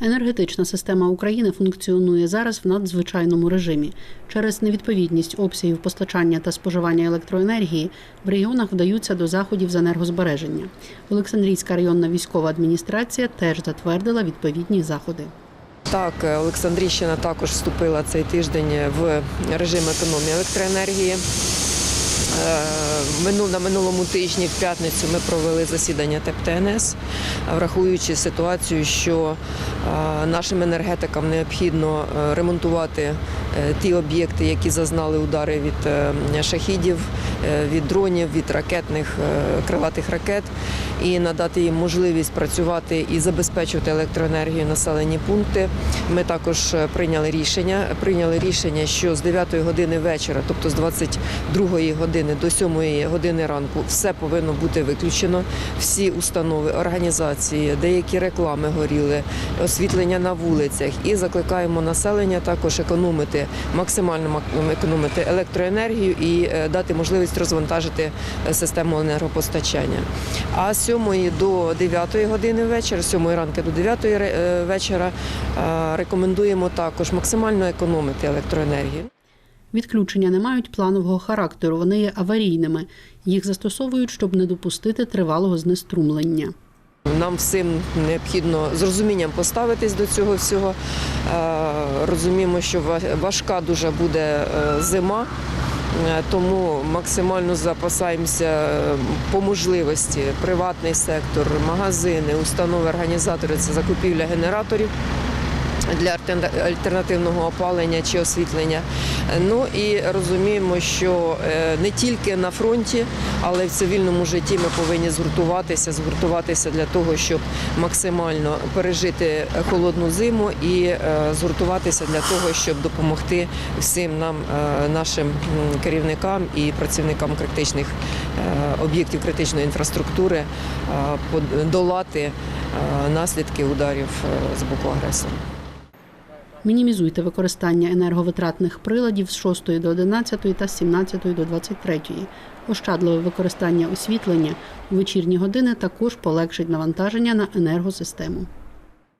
Енергетична система України функціонує зараз в надзвичайному режимі. Через невідповідність обсягів постачання та споживання електроенергії в регіонах вдаються до заходів з енергозбереження. Олександрійська районна військова адміністрація теж затвердила відповідні заходи. Так, е, Олександрійщина також вступила цей тиждень в режим економії електроенергії. На минулому тижні в п'ятницю ми провели засідання ТЕПТНС, враховуючи ситуацію, що нашим енергетикам необхідно е, ремонтувати ті об'єкти, які зазнали удари від е, шахідів, е, від дронів, від ракетних е, крилатих ракет, і надати їм можливість працювати і забезпечувати електроенергію населені пункти. Ми також е, прийняли рішення. Прийняли рішення, що з 9 години вечора, тобто з 22 години до 7 години ранку, все повинно бути виключено. Всі установи, організації, деякі реклами горіли, освітлення на вулицях. І закликаємо населення також економити, максимально економити електроенергію і е, дати можливість розвантажити е, систему енергопостачання. А з 7 до 9 години вечора, з 7 ранку до 9 ре- е, вечора рекомендуємо також максимально економити електроенергію. Відключення не мають планового характеру, вони є аварійними. Їх застосовують, щоб не допустити тривалого знеструмлення. Нам всім необхідно з розумінням поставитись до цього всього. Е, Розуміємо, що ва- важка дуже буде е, зима. Е, Тому максимально запасаємося по можливості приватний сектор, магазини, установи, організатори це закупівля генераторів для альтерна- альтернативного опалення чи освітлення. Е, Ну і розуміємо, що е, не тільки на фронті, але й в цивільному житті ми повинні згуртуватися, згуртуватися для того, щоб максимально пережити холодну зиму і е, згуртуватися для того, щоб допомогти всім нам, нашим керівникам і працівникам критичних об'єктів критичної інфраструктури подолати е, наслідки ударів з боку агресора. Мінімізуйте використання енерговитратних приладів з 6 до 11 та з 17 до 23. Ощадливе використання освітлення у вечірні години також полегшить навантаження на енергосистему.